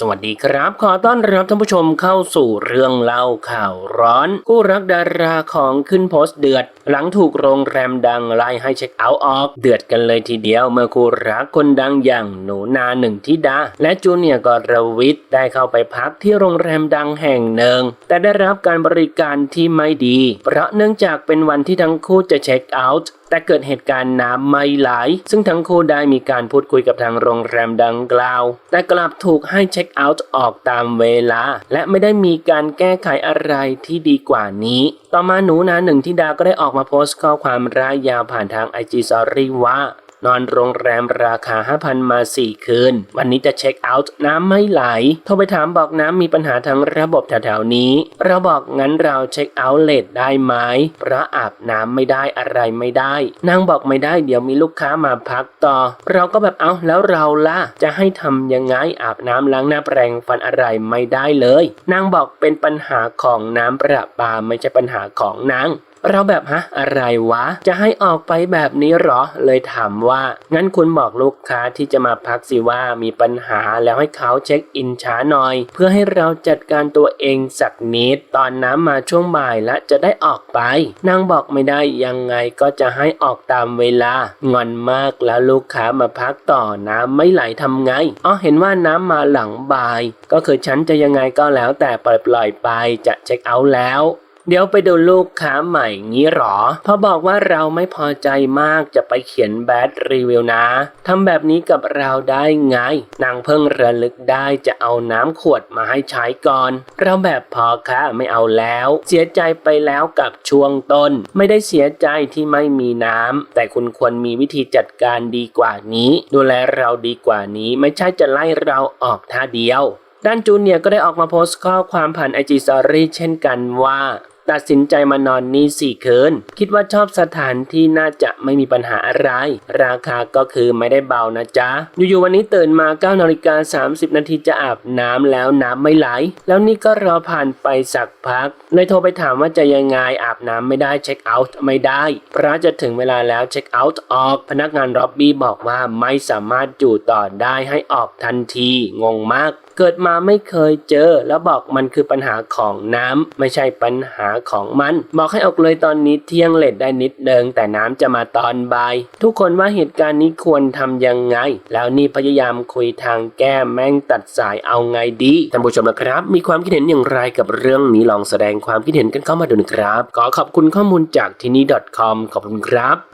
สวัสดีครับ ขอต้อนรับท่านผู้ชมเข้าสู่เรื่องเล่าข่าวร้อนกู้รักดาราของขึ้นโพสต์เดือด หลังถูกโรงแรมดังไล่ให้เช็คเอาท์ออก เดือดกันเลยทีเดียวเมื่อคู่รักคนดังอย่างหนูนาหนึ่งทิดา และจูเนียกอรวิทย์ได้เข้าไปพักที่โรงแรมดังแห่งหนึ่ง แต่ได้รับการบริการที่ไม่ดี เพราะเนื่องจากเป็นวันที่ทั้งคู่จะเช็คเอาท์แต่เกิดเหตุการณ์น้ำไม่ไหลซึ่งทั้งคู่ได้มีการพูดคุยกับทางโรงแรมดังกล่าว แต่กลับถูกให้เช็คเอาท์ออกตามเวลา และไม่ได้มีการแก้ไขอะไรที่ดีกว่านี้ ต่อมาหนูนาหนึ่งที่ดาก็ได้ออกมาโพสต์ข้อความร่ายยาวผ่านทางไอจีสอรี่ว่า นอนโรงแรมราคา 5,000 มา 4 คืน วันนี้จะเช็คเอาท์น้ำไม่ไหล โทรไปถามบอกน้ำมีปัญหาทางระบบแถวๆนี้ เราบอกงั้นเราเช็คเอาท์เลทได้ไหมเพราะอาบน้ำไม่ได้อะไรไม่ได้ นางบอกไม่ได้เดี๋ยวมีลูกค้ามาพักต่อ เราก็แบบเอาแล้วเราล่ะ จะให้ทำยังไงอาบน้ำล้างหน้าแปรงฟันอะไรไม่ได้เลย นางบอกเป็นปัญหาของน้ำประปาไม่ใช่ปัญหาของนาง เราแบบฮะอะไรวะ จะให้ออกไปแบบนี้หรอ เลยถามว่า งั้นคุณบอกลูกค้าที่จะมาพักสิว่ามีปัญหาแล้วให้เขาเช็คอินช้าหน่อย เพื่อให้เราจัดการตัวเองสักนิด ตอนน้ำมาช่วงบ่ายและจะได้ออกไป นางบอกไม่ได้ยังไงก็จะให้ออกตามเวลางอนมากแล้วลูกค้ามาพักต่อน้ำไม่ไหลทำไงอ๋อเห็นว่าน้ำมาหลังบ่าย ก็คือฉันจะยังไงก็แล้วแต่ปล่อยปล่อยไปจะเช็คเอาท์แล้ว เดี๋ยวไปดูลูกค้าใหม่งี้หรอพราะบอกว่าเราไม่พอใจมากจะไปเขียนแบดรีวิวนะทำแบบนี้กับเราได้ไง นางเพิ่งระลึกได้จะเอาน้ำขวดมาให้ใช้ก่อน เราแบบพอค่ะไม่เอาแล้ว เสียใจไปแล้วกับช่วงต้น ไม่ได้เสียใจที่ไม่มีน้ำแต่คุณควรมีวิธีจัดการดีกว่านี้ ดูแลเราดีกว่านี้ไม่ใช่จะไล่เราออกท่าเดียวด้านจูเนียก็ได้ออกมาโพสต์ข้อความผ่านไอจีสตอรี่เช่นกันว่า ตัดสินใจมานอนนี่สี่คืน คิดว่าชอบสถานที่น่าจะไม่มีปัญหาอะไร ราคาก็คือไม่ได้เบานะจ๊ะ อยู่ๆวันนี้ตื่นมา9นาฬิกา30 นาทีจะอาบน้ำแล้วน้ำไม่ไหล แล้วนี่ก็รอผ่านไปสักพักเลยโทรไปถามว่าจะยังไงอาบน้ำไม่ได้เช็คเอาท์ไม่ได้เพราะจะถึงเวลาแล้วเช็คเอาท์ออก พนักงานร็อบบี้บอกว่าไม่สามารถอยู่ต่อได้ให้ออกทันที งงมาก เกิดมาไม่เคยเจอ แล้วบอกมันคือปัญหาของน้ำไม่ใช่ปัญหาของมัน บอกให้ออกเลยตอนนี้เที่ยงเลทได้นิดเดิงแต่น้ำจะมาตอนบ่าย ทุกคนว่าเหตุการณ์นี้ควรทำยังไง แล้วนี่พยายามคุยทางแก้แม่งตัดสายเอาไงดีท่านผู้ชมนะครับ มีความคิดเห็นอย่างไรกับเรื่องนี้ลองแสดงความคิดเห็นกันเข้ามาดูนะครับ ขอขอบคุณข้อมูลจากที่นี่ .com ขอบคุณครับ